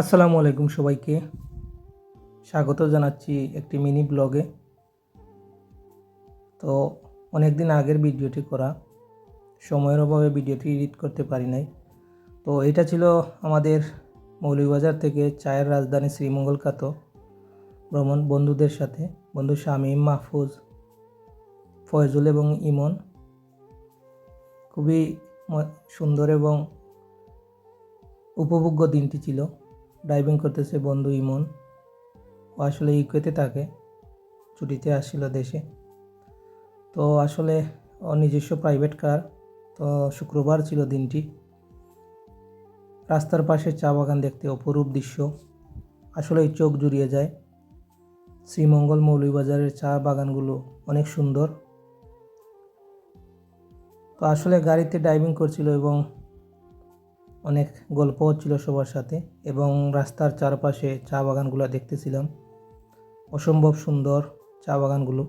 আসসালামু আলাইকুম সবাইকে। স্বাগত জানাচ্ছি একটি মিনি ব্লগে। তো অনেক দিন আগের ভিডিওটি করা। সময়ের অভাবে ভিডিওটি এডিট করতে পারি নাই। তো এটা ছিল আমাদের মৌলভীবাজার থেকে চায়ের রাজধানী শ্রীমঙ্গল কাত ভ্রমণ বন্ধুদের সাথে। বন্ধু শামীম, মাহফুজ, ফয়জুল এবং ইমন। খুবই সুন্দর এবং উপভোগ্য দিনটি ছিল। ড্রাইভিং করতেছে বন্ধু ইমন। ও আসলে ইকুয়েতে থাকে, ছুটিতে আসছিল দেশে। তো আসলে ও নিজস্ব প্রাইভেট কার তো শুক্রবার ছিল দিনটি। রাস্তার পাশে চা বাগান দেখতে অপরূপ দৃশ্য। আসলে চোখ জুড়িয়ে যায়। শ্রীমঙ্গল মৌলভীবাজারের চা বাগানগুলো অনেক সুন্দর। তো আসলে গাড়িতে ড্রাইভিং করছিল এবং অনেক গল্প হচ্ছিল সবার সাথে এবং রাস্তার চারপাশে চা বাগানগুলো দেখতেছিলাম। অসম্ভব সুন্দর চা বাগানগুলো।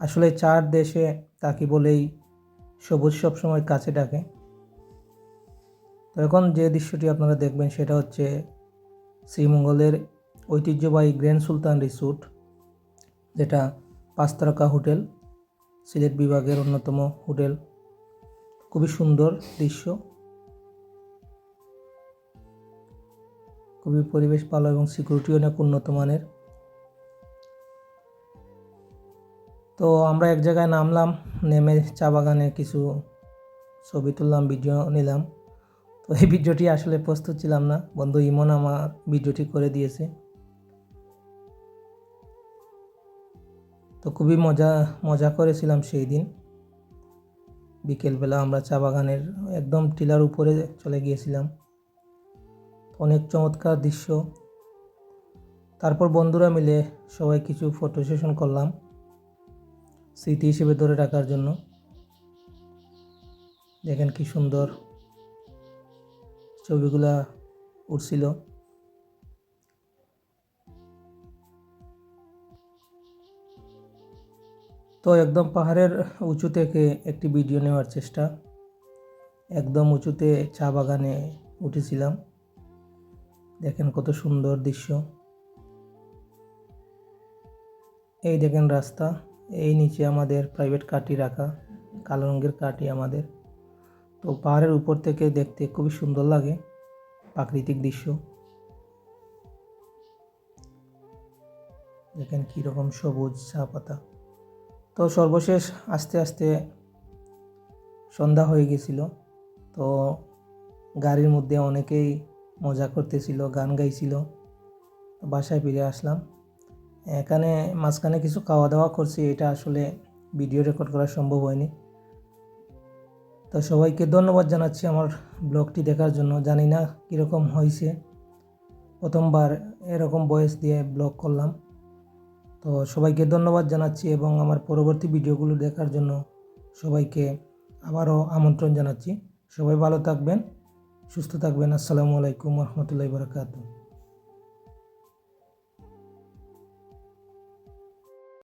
আসলে চার দেশে তাকে বলেই সবুজ সবসময় কাছে ডাকে। তো এখন যে দৃশ্যটি আপনারা দেখবেন সেটা হচ্ছে শ্রীমঙ্গলের ঐতিহ্যবাহী গ্র্যান্ড সুলতান রিসোর্ট, যেটা পাঁচ তারকা হোটেল, সিলেট বিভাগের অন্যতম হোটেল। খুবই সুন্দর দৃশ্য। খুবই পরিবেশ ভালো এবং সিকিউরিটি অনেক উন্নত মানের। তো আমরা এক জায়গায় নামলাম, নেমে চা বাগানে কিছু ছবি তুললাম ভিডিও নিলাম। তো এই ভিডিওটি আসলে প্রস্তুত ছিলাম না। বন্ধু ইমন আমার ভিডিওটি করে দিয়েছে। তো খুবই মজা মজা করেছিলাম সেই দিন। বিকেলবেলা আমরা চা বাগানের একদম টিলার উপরে চলে গিয়েছিলাম। অনেক চমৎকার দৃশ্য। তারপর বন্ধুরা মিলে সবাই কিছু ফটো সেশন করলাম স্মৃতি হিসেবে ধরে রাখার জন্য। দেখেন কি সুন্দর ছবিগুলা উঠছিল। তো একদম পাহাড়ের উঁচু থেকে একটি ভিডিও নেওয়ার চেষ্টা। একদম উঁচুতে চা বাগানে উঠেছিলাম। দেখেন কত সুন্দর দৃশ্য। এই দেখেন রাস্তা, এই নিচে আমাদের প্রাইভেট কারটি রাখা, কালো রঙের কাটি আমাদের। তো পাহাড়ের উপর থেকে দেখতে খুবই সুন্দর লাগে, প্রাকৃতিক দৃশ্য। দেখেন কীরকম সবুজ চা পাতা তো সর্বশেষ আস্তে আস্তে সন্ধ্যা হয়ে গেছিল, তো গাড়ির মধ্যে অনেকেই মজা করতেছিল, গান গাইছিল। বাসায় ফিরে আসলাম। এখানে মাঝখানে কিছু খাওয়া দাওয়া করছি, এটা আসলে ভিডিও রেকর্ড করা সম্ভব হয়নি। তো সবাইকে ধন্যবাদ জানাচ্ছি আমার ব্লগটি দেখার জন্য। জানি না কীরকম হয়েছে। প্রথমবার এরকম বয়স দিয়ে ব্লগ করলাম। তো সবাইকে ধন্যবাদ জানাচ্ছি এবং আমার পরবর্তী ভিডিওগুলো দেখার জন্য সবাইকে আবারও আমন্ত্রণ জানাচ্ছি। সবাই ভালো থাকবেন। সুস্থ থাকবেন। আসসালামু আলাইকুম রহমতুল্লাহ বারকাতু